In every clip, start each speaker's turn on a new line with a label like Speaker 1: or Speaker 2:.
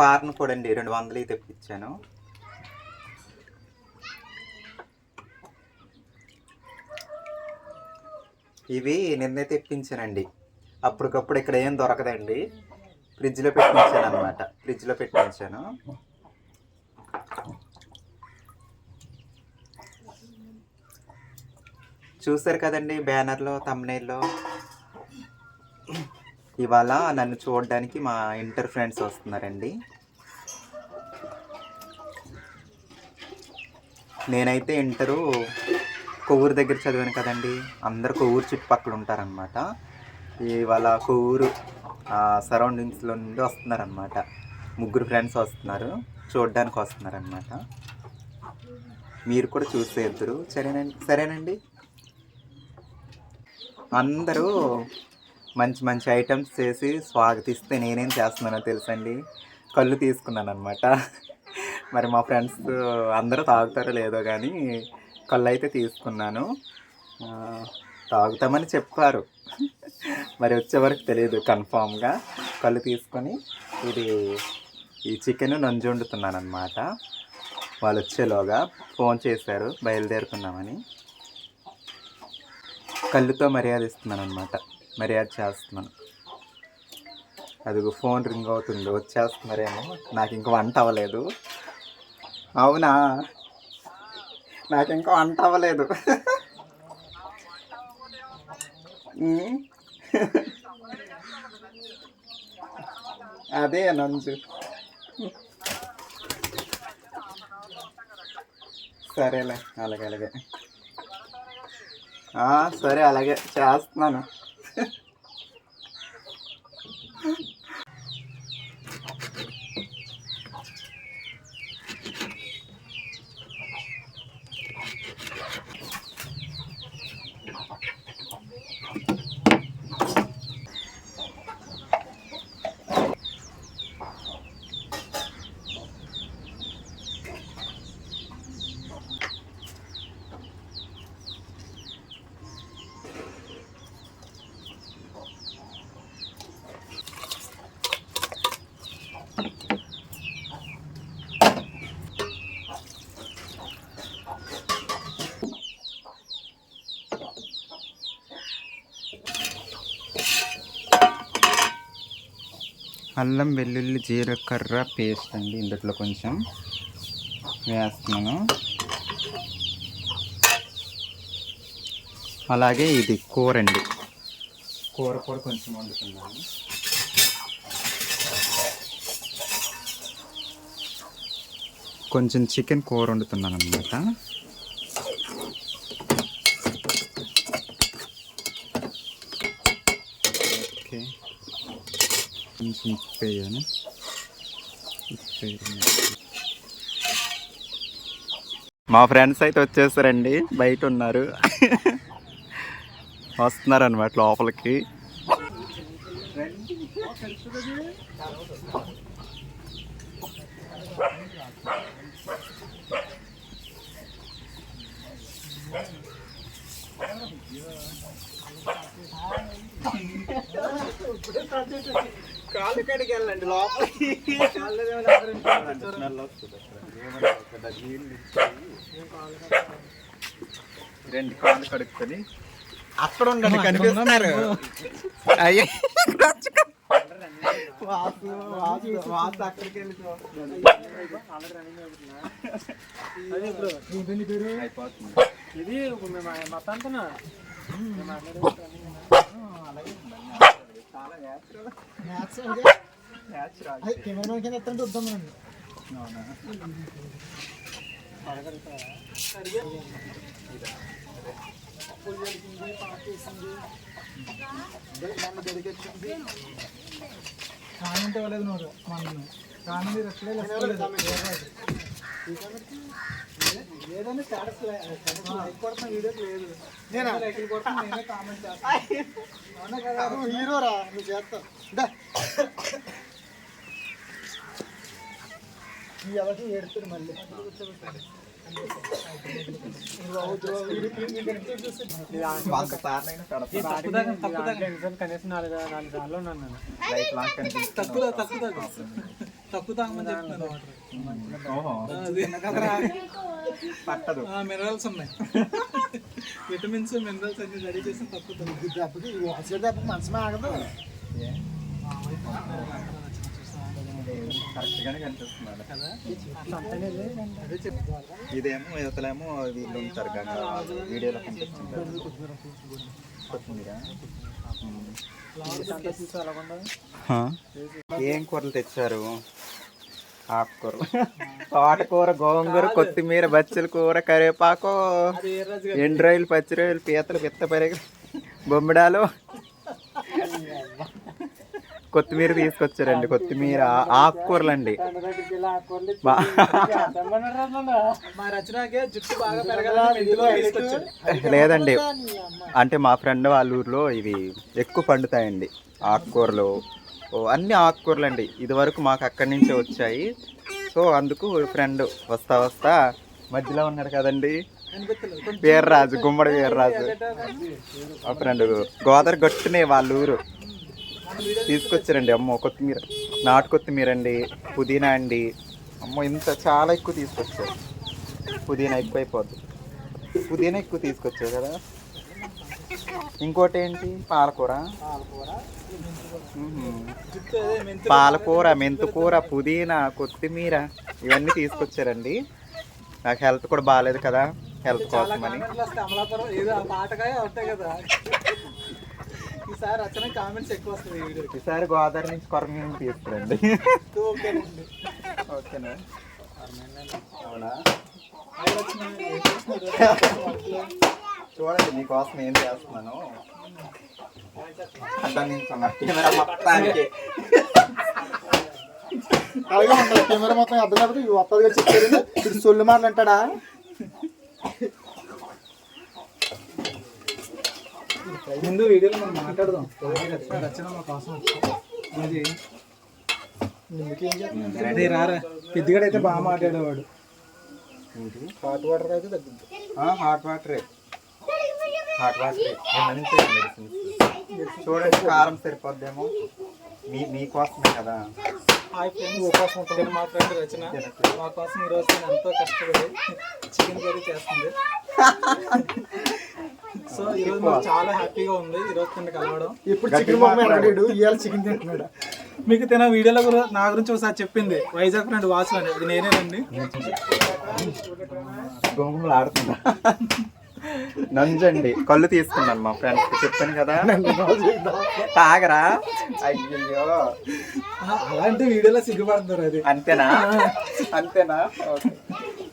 Speaker 1: పార్ను కూడా అండి రెండు వందలు తెప్పించాను. ఇవి నిన్నే తెప్పించానండి. అప్పటికప్పుడు ఇక్కడ ఏం దొరకదండి. ఫ్రిడ్జ్లో పెట్టించాను అనమాట ఫ్రిడ్జ్లో పెట్టించాను. చూసారు కదండి బ్యానర్లో తమ్నేల్లో ఇవాళ నన్ను చూడడానికి మా ఇంటర్ ఫ్రెండ్స్ వస్తున్నారండి. నేనైతే ఇంటరు కొవ్వూరు దగ్గర చదివాను కదండి. అందరు కొవ్వూరు చుట్టుపక్కల ఉంటారనమాట ఇవాళ కొవ్వూరు సరౌండింగ్స్లో నుండి వస్తున్నారనమాట ముగ్గురు ఫ్రెండ్స్ వస్తున్నారు చూడడానికి వస్తున్నారనమాట మీరు కూడా చూసే ఇద్దరు సరేనండి సరేనండి? అందరూ మంచి మంచి ఐటమ్స్ చేసి స్వాగతిస్తే నేనేం చేస్తున్నానో తెలుసండి? కళ్ళు తీసుకున్నాను అనమాట మరి మా ఫ్రెండ్స్ అందరూ తాగుతారో లేదో కానీ కళ్ళు అయితే తీసుకున్నాను తాగుతామని చెప్పారు. మరి వచ్చే వరకు తెలియదు కన్ఫామ్గా కళ్ళు తీసుకొని ఇది ఈ చికెన్ నంజు వండుతున్నాను అనమాట వాళ్ళు వచ్చేలోగా ఫోన్ చేశారు బయలుదేరుతున్నామని కళ్ళుతో మర్యాద ఇస్తున్నాను అనమాట మర్యాద చేస్తున్నాను. అదిగో ఫోన్ రింగ్ అవుతుంది వచ్చేస్తున్నారేమో. నాకు ఇంకా వంట అవ్వలేదు. అవునా? నాకు ఇంకా వంట అవ్వలేదు. అదే నంజు. సరేలే అలాగే అలాగే. సరే అలాగే. చేస్తున్నాను. అల్లం వెల్లుల్లి జీలకర్ర పేస్ట్ అండి ఇందులో కొంచెం వేస్తున్నాను. అలాగే ఇది కూర అండి. కూర కూడా కొంచెం వండుతున్నాను కొంచెం చికెన్ కూర వండుతున్నాను అనమాట ఓకే. కొంచెం ఉప్పు వేయాలి ఉప్పు. మా ఫ్రెండ్స్ అయితే వచ్చేసారండి. బయట ఉన్నారు. వస్తున్నారు అనమాట లోపలికి కాలు కడికి వెళ్ళండి లోపలికి రెండు కాళ్ళు కడుక్కొని అక్కడ ఉండండి కనిపిస్తున్నారు అయ్యే అయిపోతుంది
Speaker 2: ఇది మొత్తం అంతా
Speaker 1: చాలా natural.
Speaker 3: మ్యాథ్స్ అంటే
Speaker 1: Natural.
Speaker 3: అది కెమెరా కింద ఎత్తంటే వద్దాం రండి
Speaker 1: అవునా?
Speaker 3: కామెంట్ ఇవ్వలేదు నువ్వు మన కామెంట్ రెస్లే ఏదైనా స్టాటస్ లైక్ కొడుతున్న వీడియోకి లేదు నేను లైక్ కొడుతున్నా నేనే కామెంట్ చేస్తాను అవునా కదా నువ్వు హీరోరా నువ్వు చేస్తావు. ఈ ఎవరికి ఏడుతుంది మళ్ళీ.
Speaker 2: కనీసం నాలుగు నాలుగు సార్లు ఉన్నాను.
Speaker 3: తక్కువ తక్కువ తక్కువ తాగమని చెప్తున్నాను వాటర్. మినరల్స్ ఉన్నాయి. విటమిన్స్ మినరల్స్ అన్ని రెడీ చేసి తక్కువ దెబ్బకి వాసే దెబ్బకి మనసుమే ఆగదు.
Speaker 1: ఇదేమో యువతలేమో వీళ్ళు ఉంటారు వీడియోలో కనిపిస్తుంది కొత్తిమీర. ఏం కూరలు తెచ్చారు? ఆకుకూరలు తోటకూర గోంగూర కొత్తిమీర బచ్చల కూర కరివేపాకు
Speaker 3: అది ఏ రోజు
Speaker 1: ఎండు రొయ్యలు పచ్చి రొయ్యలు పీతలు పిత్త పరిగ బొమ్మిడాలు. కొత్తిమీర తీసుకొచ్చారండి కొత్తిమీర ఆకుకూరలు అండి లేదండి. అంటే మా ఫ్రెండ్ వాళ్ళ ఊర్లో ఇవి ఎక్కువ పండుతాయండి ఆకుకూరలు. ఓ అన్ని ఆకుకూరలు అండి ఇది వరకు మాకు అక్కడి నుంచే వచ్చాయి. సో అందుకు ఫ్రెండ్ వస్తా వస్తా మధ్యలో ఉన్నాడు కదండి. వీర్రాజు గుమ్మడి వీర్రాజు. మా ఫ్రెండ్ గోదావరి గట్టునే వాళ్ళ ఊరు. తీసుకొచ్చారండి అమ్మో కొత్తిమీర. నాటు కొత్తిమీర అండి పుదీనా అండి. అమ్మో ఇంత చాలా ఎక్కువ తీసుకొచ్చారు. పుదీనా ఎక్కువ అయిపోద్ది పుదీనా ఎక్కువ తీసుకొచ్చారు కదా. ఇంకోటి ఏంటి పాలకూర
Speaker 3: పాలకూర
Speaker 1: మెంతుకూర పుదీనా కొత్తిమీర ఇవన్నీ తీసుకొచ్చారండి. నాకు హెల్త్ కూడా బాగాలేదు కదా హెల్త్
Speaker 3: చాలా
Speaker 1: కోసమని
Speaker 3: ఈసారి రచన కామెంట్స్ ఎక్కువ వీడియోకి.
Speaker 1: ఈసారి గోదావరి నుంచి కొరమీను తీసుకురండి.
Speaker 3: ఓకేనండి.
Speaker 1: ఓకేనా? అవునా? చూడండి మీకోసం ఏం చేస్తున్నాను. కెమెరా మొత్తానికి.
Speaker 3: అలాగే ఉంటుంది కెమెరా మొత్తం అర్థం కాబట్టి ఇవి ఒక్కదిగా చెప్పారు ఇప్పుడు సొల్లు మాటలు అంటాడా? ముందు వీడియోలో మనం మాట్లాడదాం. రచన మా కోసం అది అదే రారా. పెద్దగాడు అయితే బాగా మాట్లాడేవాడు. హాట్ వాటర్ అయితే తగ్గుద్ది
Speaker 1: హాట్ వాటరే. హాట్ వాటరే. చూడండి కారం సరిపోద్దేమో. మీ మీకోసమే కదా.
Speaker 3: హాయ్ ఫ్రెండ్స్ ఉపాసం ఉంటుంది మా ఫ్రెండ్ రచన. మా కోసం ఈరోజు నేను ఎంతో కష్టపడి చికెన్ కర్రీ చేస్తుంది. సో ఈరోజు మాకు చాలా హ్యాపీగా ఉంది. ఈరోజు తిన్న కలవడం. ఇప్పుడు
Speaker 1: చికెన్ ఎరగడాడు,
Speaker 3: ఇవాళ చికెన్ తింటున్నాడు? మీకు తిన వీడియోలో కూడా నా గురించి ఒకసారి చెప్పింది. వైజాగ్ ఫ్రెండ్ వాసు అని. అది నేనేనండి
Speaker 1: గుమగుమలు ఆడుతున్నా. నంజండి. కళ్ళు తీసుకున్నాను మా ఫ్రెండ్స్ చెప్పాను కదా. తాగరా? అయ్యో
Speaker 3: అలాంటి వీడియోలో సిగ్గుపడుతున్నారు అది.
Speaker 1: అంతేనా? అంతేనా?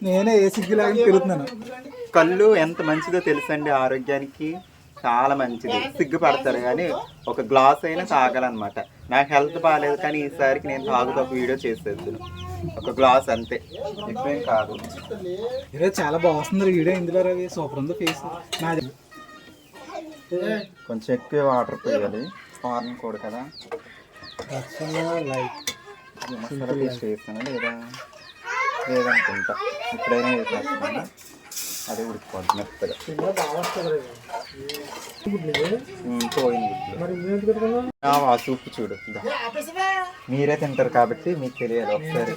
Speaker 3: నేనే ఏ సిగ్గులాగా తిరుగుతున్నాను.
Speaker 1: కళ్ళు ఎంత మంచిదో తెలుసండి ఆరోగ్యానికి. చాలా మంచిది. సిగ్గుపడతారు కానీ ఒక గ్లాస్ అయినా తాగాలన్నమాట. నాకు హెల్త్ బాగాలేదు కానీ ఈసారికి నేను తాగుతూ ఒక వీడియో చేసేద్దును ఒక గ్లాస్ అంతే. ఎక్కువేం కాదు.
Speaker 3: ఈరోజు చాలా బాగుంది వీడియో ఇందులో రవి. సూపర్ ఉంది ఫేస్. నాది.
Speaker 1: కొంచెం ఎక్కువ వాటర్ పోయాలి. ఫార్న్ కూడా కదా.
Speaker 3: లైక్
Speaker 1: ఇది మసాలా పేస్ట్ వేసాను లేదా? లేదనుకుంటా. ఇప్పుడైనా అది ఉడికిపోద్ది మెత్తగా. పోయింది ఆ, సూప్ చూడు. మీరే తింటారు కాబట్టి మీకు తెలియదు ఒకసారి.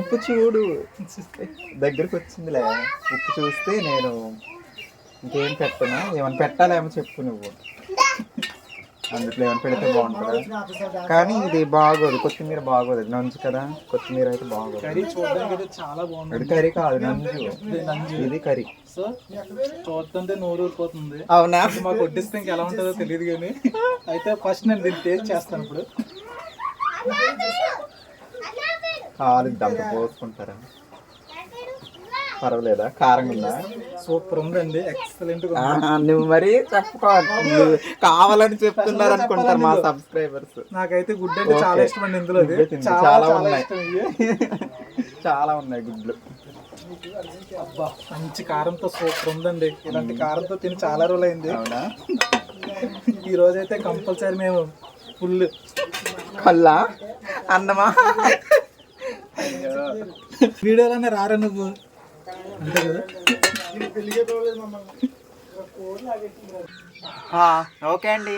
Speaker 1: ఉప్పు చూడు. దగ్గరికి వచ్చిందిలే. ఉప్పు చూస్తే నేను ఇంకేం పెట్టనా. ఏమైనా పెట్టాలేమో చెప్పు నువ్వు. అందులో ఏమైనా పెడితే బాగుంటుందా? కానీ ఇది బాగోదు. కొత్తిమీర బాగోదు. నంజు కదా? కొత్తిమీర అయితే బాగోదు.
Speaker 3: కర్రీ చూడడానికి అయితే చాలా బాగుంది
Speaker 1: ఇది కర్రీ కాదు నంజు. ఇది కర్రీ.
Speaker 3: సో చూస్తుంటే నోరు ఊరిపోతుంది.
Speaker 1: అవునా?
Speaker 3: మాకు వడ్డిస్తే ఇంకా ఎలా ఉంటుందో తెలియదు కానీ. అయితే ఫస్ట్ నేను దీన్ని టేస్ట్ చేస్తాను ఇప్పుడు.
Speaker 1: కాలు దంత పోసుకుంటారా? పర్వాలేదా? కారం ఉందా
Speaker 3: సూపర్ ఉందండి. ఎక్సలెంట్
Speaker 1: నువ్వు మరి చెప్పుకోవాలి. కావాలని చెప్తున్నారు అనుకుంటారు మా సబ్స్క్రైబర్స్
Speaker 3: నాకైతే గుడ్ అంటే చాలా ఇష్టం అండి ఇందులో. చాలా
Speaker 1: ఉన్నాయి. చాలా ఉన్నాయి గుడ్లు.
Speaker 3: అబ్బా మంచి కారంతో సూపర్ ఉందండి. ఇలాంటి కారంతో తిని చాలా రోజులు అయింది
Speaker 1: అవునా?
Speaker 3: ఈ రోజు అయితే కంపల్సరీ మేము ఫుల్
Speaker 1: కల్లా? అన్నమా?
Speaker 3: వీడియోలోనే రారా నువ్వు?
Speaker 1: ఓకే అండి.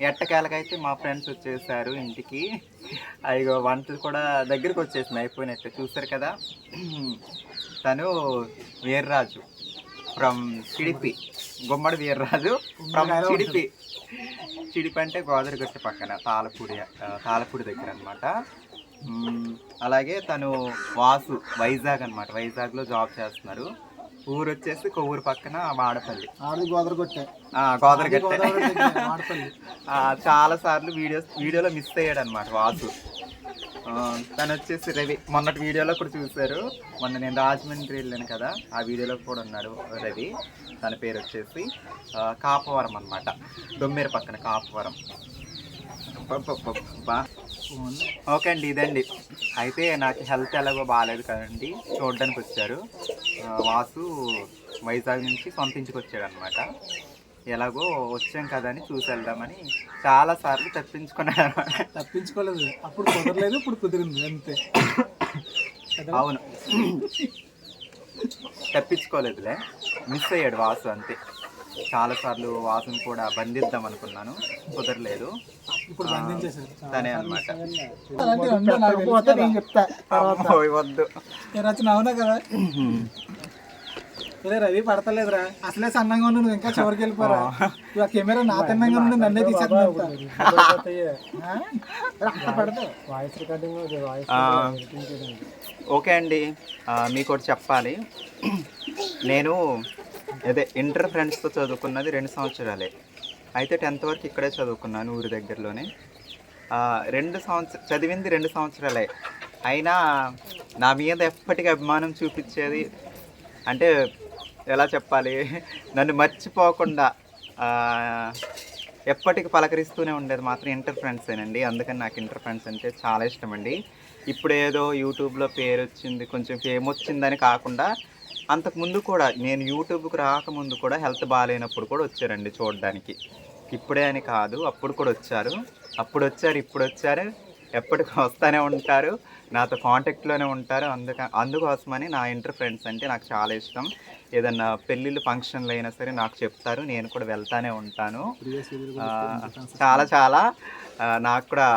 Speaker 1: ఎట్టకేలకైతే మా ఫ్రెండ్స్ వచ్చేసారు ఇంటికి. అయ్యో వంటలు కూడా దగ్గరికి వచ్చేసింది అయిపోయినట్టు. చూసారు కదా? తను వీర్రాజు ఫ్రమ్ చిడిపి. గుమ్మడి వీర్రాజు ఫ్రమ్ చిడిపి. చిడిపి అంటే గోదావరిగట్టు పక్కన తాళపూడి తాళపూడి దగ్గర అనమాట అలాగే తను వాసు వైజాగ్ అనమాట వైజాగ్లో జాబ్ చేస్తున్నారు. ఊరు వచ్చేసి కొవ్వూరు పక్కన వాడపల్లి.
Speaker 3: ఆడి గోదర కొట్టే.
Speaker 1: ఆ, గోదావరిగట్టే
Speaker 3: ఆడపల్లి
Speaker 1: ఆ, చాలా సార్లు వీడియోస్ వీడియోలో మిస్ అయ్యాడు అనమాట వాసు. తను వచ్చేసి రవి. మొన్నటి వీడియోలో కూడా చూశారు. మొన్న నేను రాజమండ్రి వెళ్ళాను కదా ఆ వీడియోలో కూడా ఉన్నాడు రవి. తన పేరు వచ్చేసి కాపవరం అనమాట దొమ్మేరు పక్కన కాపవరం. ఓకే అండి ఇదండి. అయితే నాకు హెల్త్ ఎలాగో బాగాలేదు కదండి. చూడడానికి వచ్చారు. వాసు వైజాగ్ నుంచి సొంత ఇంటికి వచ్చాడు అనమాట ఎలాగో వచ్చాం కదా అని చూసి వెళ్దామని చాలా సార్లు తప్పించుకున్నాడు అనమాట
Speaker 3: తప్పించుకోలేదు. అప్పుడు కుదరలేదు ఇప్పుడు కుదిరింది అంతే.
Speaker 1: అవును. తప్పించుకోలేదులే. మిస్ అయ్యాడు వాసు అంతే. చాలా సార్లు వాసుని కూడా బంధిద్దాం అనుకున్నాను. కుదరలేదు. తనే అనమాట వద్దు
Speaker 3: రచన అవునా కదా? ఒరే రవి పడతలేదురా. అసలే సన్నంగా ఉండు నువ్వు ఇంకా చివరికి వెళ్ళిపోరా. ఇక కెమెరా నా తిన్నంగా ఉండి నన్నే
Speaker 2: వాయిస్ రికార్డింగ్ వాయిస్
Speaker 1: ఆ, ఓకే అండి. మీకు ఒకటి చెప్పాలి. నేను అదే ఇంటర్ ఫ్రెండ్స్తో చదువుకున్నది రెండు సంవత్సరాలే. అయితే టెన్త్ వరకు ఇక్కడే చదువుకున్నాను ఊరి దగ్గరలోనే. రెండు సంవత్సర చదివింది రెండు సంవత్సరాలే. అయినా నా మీద ఎప్పటికీ అభిమానం చూపించేది అంటే ఎలా చెప్పాలి? నన్ను మర్చిపోకుండా ఎప్పటికి పలకరిస్తూనే ఉండేది మాత్రం ఇంటర్ ఫ్రెండ్సేనండి. అందుకని నాకు ఇంటర్ ఫ్రెండ్స్ అంటే చాలా ఇష్టం అండి ఇప్పుడు ఏదో యూట్యూబ్లో పేరు వచ్చింది కొంచెం ఫేమ్ వచ్చిందని కాకుండా అంతకుముందు కూడా నేను యూట్యూబ్కి రాకముందు కూడా హెల్త్ బాగాలేనప్పుడు కూడా వచ్చారండి చూడడానికి. ఇప్పుడే అని కాదు అప్పుడు కూడా వచ్చారు. అప్పుడు వచ్చారు ఇప్పుడు వచ్చారు. ఎప్పటికీ వస్తూనే ఉంటారు. నాతో కాంటాక్ట్లోనే ఉంటారు. అందుక అందుకోసమని నా ఇంటర్ ఫ్రెండ్స్ అంటే నాకు చాలా ఇష్టం. ఏదన్నా పెళ్ళిళ్ళు ఫంక్షన్లు అయినా సరే నాకు చెప్తారు. నేను కూడా వెళ్తానే ఉంటాను. చాలా చాలా నాకు కూడా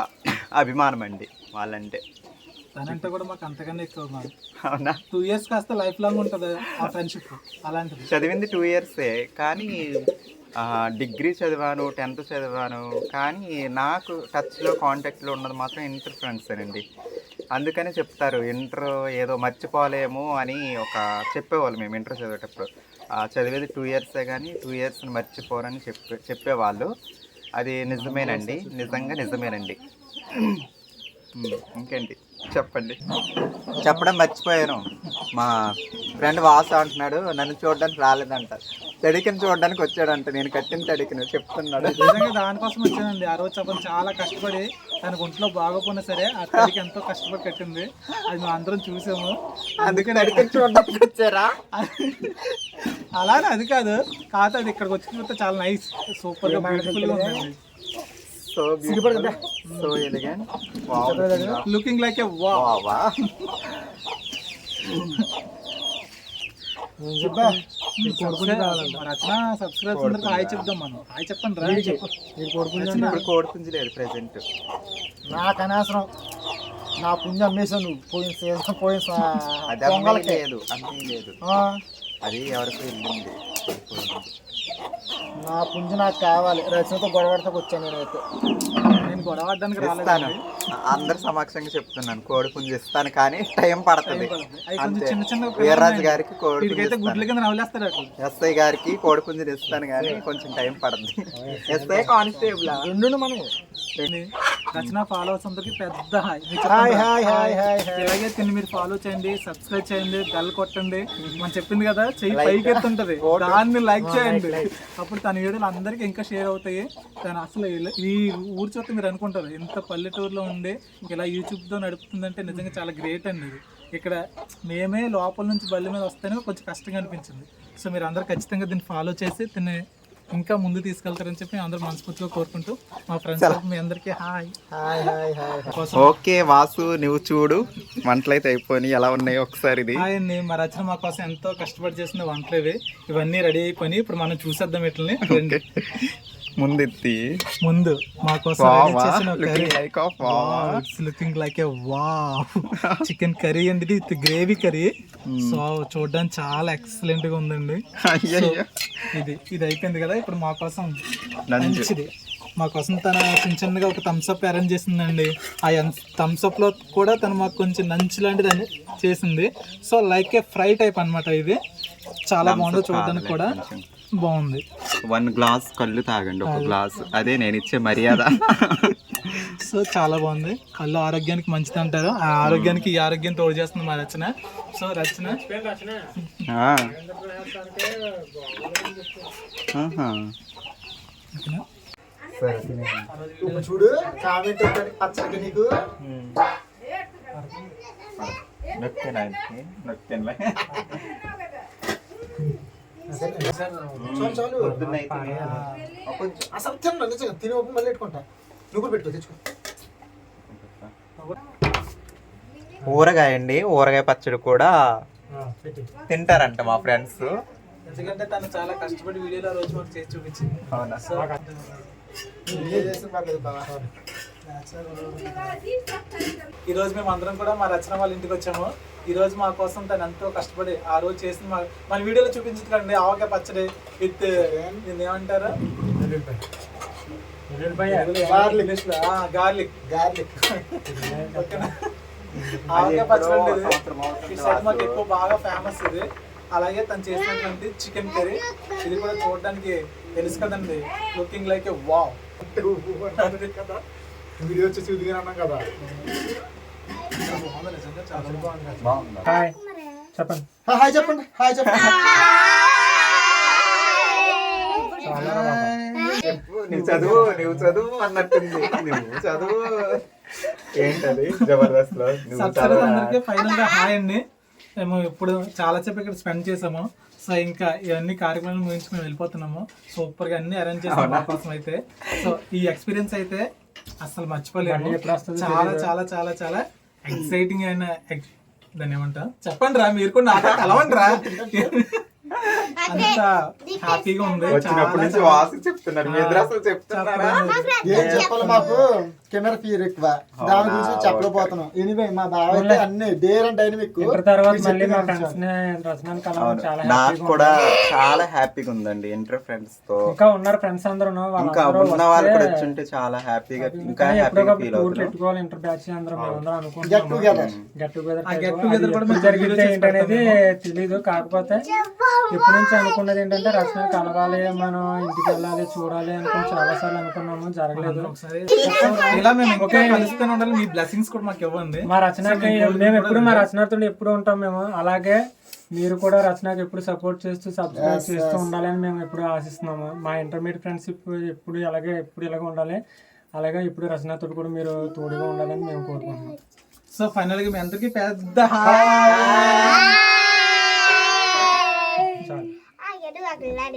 Speaker 1: అభిమానం అండి వాళ్ళంటే.
Speaker 3: తనంటే కూడా మాకు అంతకన్నా ఎక్కువ మాకు
Speaker 1: అవునా?
Speaker 3: టూ ఇయర్స్ కాస్త లైఫ్ లాంగ్ ఉంటుంది ఆ ఫ్రెండ్షిప్ అలాంటిది.
Speaker 1: చదివింది టూ ఇయర్సే కానీ డిగ్రీ చదివాను టెన్త్ చదివాను కానీ నాకు టచ్లో కాంటాక్ట్లో ఉన్నది మాత్రం ఇంటర్ ఫ్రెండ్సేనండి అందుకనే చెప్తారు ఇంటర్ ఏదో మర్చిపోలేము అని ఒక చెప్పేవాళ్ళు మేము ఇంటర్ చదివేటప్పుడు. చదివేది టూ ఇయర్సే కానీ టూ ఇయర్స్ని మర్చిపోరని చెప్పే చెప్పేవాళ్ళు. అది నిజమేనండి. నిజంగా నిజమేనండి. ఇంకేంటి? చెప్పండి. చెప్పడం మర్చిపోయాను. మా ఫ్రెండ్ వాసు అంటున్నాడు నన్ను చూడడానికి రాలేదంట. తడికిని చూడడానికి వచ్చాడంట. నేను కట్టిన తడికిని చెప్తున్నాడు.
Speaker 3: నిజంగా దానికోసం వచ్చానండి. ఆ రోజు అప్పుడు చాలా కష్టపడి తన ఒంట్లో బాగోపోయినా సరే ఆ తల్లికి ఎంతో కష్టపడి కట్టింది. అది మేము అందరం చూసాము.
Speaker 1: అందుకే తడికిని చూడడానికి వచ్చారా?
Speaker 3: అలానే అది కాదు. కాకపోతే అది ఇక్కడికి వచ్చిన తర్వాత చాలా నైస్ సూపర్గా బ్యూటిఫుల్గా ఉంది
Speaker 1: so beautiful so elegant
Speaker 3: looking like
Speaker 1: wow
Speaker 3: Rachana subscribe అందరికి హాయ్ చెప్దాం మనం. హాయ్ చెప్పండి రా.
Speaker 1: ఇప్పుడు కోడిపుంజి లేదు ప్రెసెంట్
Speaker 3: నాకు అనవసరం. నా పుణ్యం అమ్మేసావు నువ్వు. పోయిన సీజన్ పోయిన
Speaker 1: అది లేదు. అమ్మే లేదు. అది ఎవరికి వెళ్ళింది.
Speaker 3: నా పుంజు నాకు కావాలి. రచనతో గొడవడతకు వచ్చాను నేనైతే.
Speaker 1: ఇస్తాను. అందరి సమక్షంగా చెప్తున్నాను. కోడి పుంజు ఇస్తాను కానీ టైం పడుతుంది. అంతే.
Speaker 3: చిన్న చిన్న
Speaker 1: వీర్రాజు గారికి కోడి ఎస్ఐ గారికి కోడి పుంజుని ఇస్తాను కానీ కొంచెం టైం పడుతుంది. SI constable?
Speaker 3: రెండు. మనం రచన ఫాలోవర్స్ అందరికి పెద్ద హాయ్. ఇలాగే తిని మీరు ఫాలో చేయండి సబ్స్క్రైబ్ చేయండి బెల్ కొట్టండి. మనం చెప్పింది కదా చెయ్యి పైకి ఎత్తుంటది. దాన్ని లైక్ చేయండి. అప్పుడు తన వీడియోలు అందరికి ఇంకా షేర్ అవుతాయి. తను అసలు ఈ ఊరు చూస్తే మీరు అనుకుంటారు. ఎంత పల్లెటూరులో ఉండి ఇలా యూట్యూబ్తో నడుపుతుందంటే నిజంగా చాలా గ్రేట్ అండి ఇది. ఇక్కడ మేమే లోపల నుంచి బల్లి మీద వస్తేనే కొంచెం కష్టంగా అనిపించింది. సో మీరు అందరు ఖచ్చితంగా దీన్ని ఫాలో చేసి తిని ఇంకా ముందు తీసుకెళ్తారని చెప్పి అందరూ మనస్ఫూర్తిగా కోరుకుంటూ మా ఫ్రెండ్స్ మీ అందరికీ hi.
Speaker 2: Hi hi hi
Speaker 1: okay Vasu నువ్వు చూడు. వంటలు అయితే అయిపోయి ఎలా ఉన్నాయో ఒకసారి ఇది.
Speaker 3: హాయ్ అండి. మా రచన మా కోసం ఎంతో కష్టపడి చేసిన వంటలు ఇవి. ఇవన్నీ రెడీ అయిపోయి ఇప్పుడు మనం చూసేద్దాం ఇట్లని రండి.
Speaker 1: ముందు
Speaker 3: మా కోసం
Speaker 1: looking like
Speaker 3: a wow chicken curry అండి విత్ గ్రేవీ కర్రీ సో చూడడానికి చాలా ఎక్సలెంట్గా ఉందండి. ఇది ఇది అయిపోయింది కదా ఇప్పుడు మా కోసం మంచిది. మా కోసం తన చిన్న చిన్నగా ఒక థమ్స్ అప్ అరేంజ్ చేసిందండి. ఆ థమ్స్ అప్లో కూడా తను మాకు కొంచెం నంచు లాంటిది చేసింది. So like a fry type అన్నమాట ఇది. చాలా బాగుంది చూడడానికి కూడా. బాగుంది.
Speaker 1: వన్ గ్లాస్ కళ్ళు తాగండి ఒక గ్లాస్ అదే నేను ఇచ్చే మర్యాద.
Speaker 3: సో చాలా బాగుంది. కళ్ళు ఆరోగ్యానికి మంచిది అంటారు. ఆ ఆరోగ్యానికి ఈ ఆరోగ్యం తోడు చేస్తుంది మా రచన. సో రచన.
Speaker 2: చూడు కామెంట్ ఒకటి పచ్చడి నీకు.
Speaker 1: నొక్కేనా ఆయనకి? నొక్కేనులే.
Speaker 2: చాలు చాలు
Speaker 1: పొద్దున్న అయితే కొంచెం
Speaker 2: అసలు తిన్న నిజంగా తిని ఒక మళ్ళీ పెట్టుకుంటా నువ్వు కూడా పెట్టుకో తెచ్చుకో
Speaker 1: ఊరగాయ అండి ఊరగాయ పచ్చడి కూడా తింటారంట మా ఫ్రెండ్స్.
Speaker 3: ఎందుకంటే తను చాలా కష్టపడి వీడియోలో రోజు మాకు చేసి చూపించింది.
Speaker 1: అవునా?
Speaker 3: సో
Speaker 2: ఏ చేసిన పర్లేదు బాగా
Speaker 3: ఈ రోజు మేము అందరం కూడా మా రచన వాళ్ళ ఇంటికి వచ్చాము. ఈ రోజు మా కోసం తను ఎంతో కష్టపడి ఆ రోజు చేసిన మా మన వీడియోలో చూపించకండి ఆవకాయ పచ్చడి విత్ ఏమంటారు. గార్లిక్.
Speaker 2: గార్లిక్.
Speaker 3: ఓకేనా? ఆవకాయ పచ్చడి సైడ్ మాకు ఎక్కువ బాగా ఫేమస్ ఇది. అలాగే తను చేసినటువంటి చికెన్ కర్రీ. ఇది కూడా చూడడానికి తెలుసు కదండి. లుకింగ్ లైక్ ఏ వావ్
Speaker 2: కదా. వీడియో వచ్చేసి కదా. హాయ్. చెప్పండి. హాయ్ చెప్పండి హాయ్ చెప్పండి.
Speaker 1: చెప్పు నువ్వు చదువు నువ్వు చదువు అన్నట్టుంది. నువ్వు చదువు. ఏంటది? జబర్దస్త్లో?
Speaker 3: అందరికీ ఫైనల్గా హాయ్ అండి. మేము ఇప్పుడు చాలా సేపు ఇక్కడ స్పెండ్ చేసాము. సో ఇంకా ఇవన్నీ కార్యక్రమాలు ముగించి మేము వెళ్ళిపోతున్నాము. సూపర్గా అన్ని అరేంజ్ చేసాము మా కోసం అయితే. సో ఈ ఎక్స్పీరియన్స్ అయితే అసలు మర్చిపోలేము. చాలా చాలా చాలా చాలా ఎక్సైటింగ్ అయిన దాన్ని ఏమంటా చెప్పండి రా మీరు కూడా నాతో కలవండి రా అంత హ్యాపీగా ఉంది.
Speaker 1: వచ్చినప్పటి నుంచి వాసు చెప్తున్నారు. అసలు
Speaker 2: ఏం చెప్పాలి మాకు? కెమెరా ఫీర్ ఎక్కువ. దాని గురించి చెప్పలేకపోతున్నాం. ఎనివే మా బావ అయితే అన్ని డేర్ అండ్ డైనమిక్.
Speaker 4: తర్వాత మళ్ళీ మా ఫ్రెండ్స్ని రచనని కలవడం. చాలా
Speaker 1: నాకు
Speaker 4: హ్యాపీగా
Speaker 1: కూడా చాలా హ్యాపీగా ఉందండి ఇంటర్ ఫ్రెండ్స్తో
Speaker 4: ఇంకా ఉన్నారు ఫ్రెండ్స్ అందరూ.
Speaker 1: ఇంకా ఉన్న వాళ్ళు కూడా వచ్చుంటే చాలా హ్యాపీగా ఇంకా హ్యాపీగా ఫీల్ అవుతున్నాం.
Speaker 4: పెట్టుకోవాలి ఇంటర్ బ్యాచ్ అందరం మేమందరం
Speaker 2: గెట్
Speaker 4: అనుకుంటున్నాం.
Speaker 2: టుగెదర్
Speaker 4: గెట్ టుగెదర్
Speaker 3: కూడా
Speaker 4: ఏంటనేది తెలీదు. కాకపోతే ఎప్పటి నుంచి అనుకున్నది ఏంటంటే రచన కలవాలి మనం ఇంటికి వెళ్ళాలి చూడాలి అనుకుని చాలా సార్లు అనుకున్నాము జరగలేదు.
Speaker 3: ఒకసారి ఇలా మేము ఇంకా కలుస్తూనే ఉండాలి మీ బ్లెస్సింగ్స్ కూడా మాకు ఇవ్వండి.
Speaker 4: మా రచనకి మేము ఎప్పుడు మా రచనతో ఎప్పుడు ఉంటాం మేము అలాగే మీరు కూడా రచనకి ఎప్పుడు సపోర్ట్ చేస్తూ సబ్స్క్రైబ్ చేస్తూ ఉండాలని మేము ఎప్పుడు ఆశిస్తున్నాము. మా ఇంటర్మీడియట్ ఫ్రెండ్షిప్ ఎప్పుడు ఇలాగే ఎప్పుడు ఇలాగే ఉండాలి అలాగే ఇప్పుడు రచనతో కూడా మీరు తోడుగా ఉండాలని మేము కోరుకుంటున్నాం.
Speaker 3: సో ఫైనల్గా మీ అందరికి పెద్ద హాయ్
Speaker 4: చాలు
Speaker 5: I get to